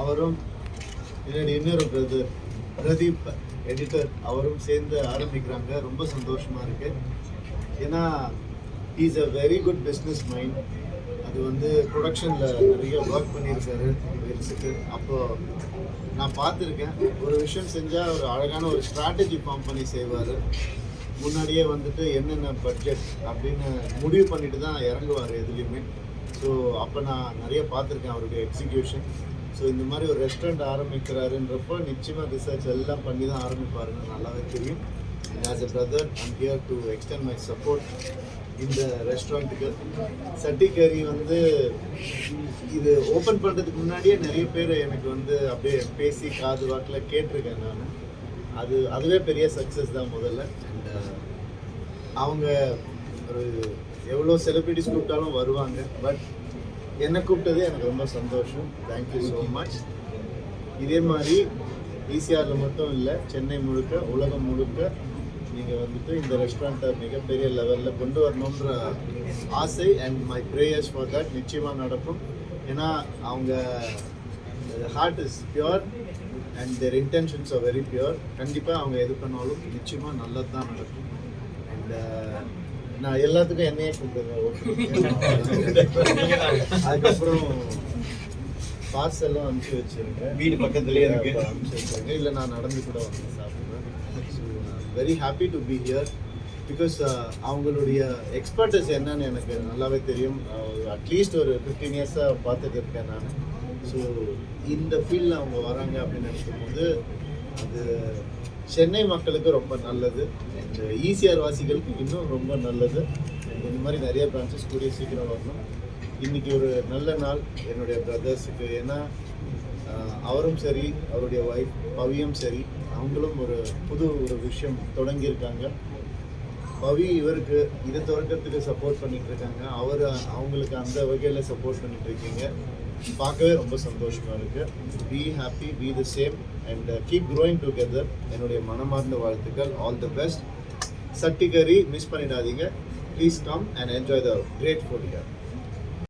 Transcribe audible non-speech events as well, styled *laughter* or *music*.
அவரும் என்னுடைய இன்னொரு பிரதர் பிரதீப் எடிட்டர் அவரும் சேர்ந்து ஆரம்பிக்கிறாங்க. ரொம்ப சந்தோஷமாக இருக்கு. ஏன்னா is a very good business mind அது வந்து ப்ரொடக்ஷனில் நிறைய ஒர்க் பண்ணியிருக்காரு. வெரிசுக்கு அப்போது நான் பார்த்துருக்கேன். ஒரு விஷயம் செஞ்சால் ஒரு அழகான ஒரு ஸ்ட்ராட்டஜி ஃபார்ம் பண்ணி செய்வார். முன்னாடியே வந்துட்டு என்னென்ன பட்ஜெட் அப்படின்னு முடிவு பண்ணிட்டு தான் இறங்குவார் எதுலேயுமே. ஸோ அப்போ நான் நிறைய பார்த்துருக்கேன் அவருடைய எக்ஸிக்யூஷன் ஸோ இந்த மாதிரி ஒரு ரெஸ்டாரண்ட் ஆரம்பிக்கிறாருன்றப்போ நிச்சயமாக ரிசர்ச் எல்லாம் பண்ணி தான் ஆரம்பிப்பாருன்னு நல்லாவே தெரியும். As a brother I'm here to extend my support இந்த ரெஸ்டாரண்ட்டுக்கு சட்டிக்கறி வந்து இது ஓப்பன் பண்ணுறதுக்கு முன்னாடியே நிறைய பேர் எனக்கு வந்து அப்படியே பேசி காது வாக்கில் கேட்டிருக்கேன் நான். அது அதுவே பெரிய சக்ஸஸ் தான் முதல்ல. அண்ட் அவங்க ஒரு எவ்வளோ செலிப்ரிட்டிஸ் கூப்பிட்டாலும் வருவாங்க. பட் என்னை கூப்பிட்டது எனக்கு ரொம்ப சந்தோஷம். தேங்க்யூ ஸோ மச் இதே மாதிரி ஈசிஆரில் மட்டும் இல்லை சென்னை முழுக்க உலகம் முழுக்க நீங்கள் வந்துட்டு இந்த ரெஸ்டாரண்ட்டை மிகப்பெரிய லெவலில் கொண்டு வரணுன்ற ஆசை and my prayers for that நிச்சயமாக நடக்கும். ஏன்னா அவங்க heart is pure and their intentions are very pure கண்டிப்பாக அவங்க எது பண்ணாலும் நிச்சயமாக நல்லது தான் நடக்கும் அண்ட் நான் எல்லாத்துக்கும் என்னையே கூப்பிடுவேன் *laughs* அதுக்கப்புறம் பார்சலும் அனுப்பிச்சு வச்சிருக்கேன். வீடு பக்கத்துலயே இருக்கு. அனுப்பிச்சு வச்சிருக்கேன். இல்லை நான் நடந்து கூட வந்து சாப்பிடுவேன். So very happy to be here because அவங்களுடைய எக்ஸ்பர்டஸ் என்னன்னு எனக்கு நல்லாவே தெரியும். அட்லீஸ்ட் ஒரு ஃபிஃப்டீன் இயர்ஸாக பார்த்துட்டு இருக்கேன் நான். ஸோ இந்த ஃபீல்டில் அவங்க வராங்க அப்படின்னு நினைக்கும் போது அது சென்னை மக்களுக்கு ரொம்ப நல்லது. இந்த ஈசிஆர் வாசிகளுக்கு இன்னும் ரொம்ப நல்லது. இந்த மாதிரி நிறைய பிரான்ச்சஸ் கூடிய சீக்கிரம் வரணும். இன்னைக்கு ஒரு நல்ல நாள் என்னுடைய பிரதர்ஸுக்கு ஏன்னா அவரும் சரி அவருடைய ஒய்ஃப் பவியும் சரி அவங்களும் ஒரு புது ஒரு விஷயம் தொடங்கியிருக்காங்க. பவி இவருக்கு இதை துறக்கிறதுக்கு சப்போர்ட் பண்ணிட்டு இருக்காங்க. அவர் அவங்களுக்கு அந்த வகையில் சப்போர்ட் பண்ணிட்டு இருக்கீங்க. பார்க்கவே ரொம்ப சந்தோஷமா இருக்கு. Be happy be the same and keep growing together என்னுடைய மனமார்ந்த வாழ்த்துக்கள். All the best Chattikari miss பண்ணிடாதீங்க. Please come and enjoy the great food here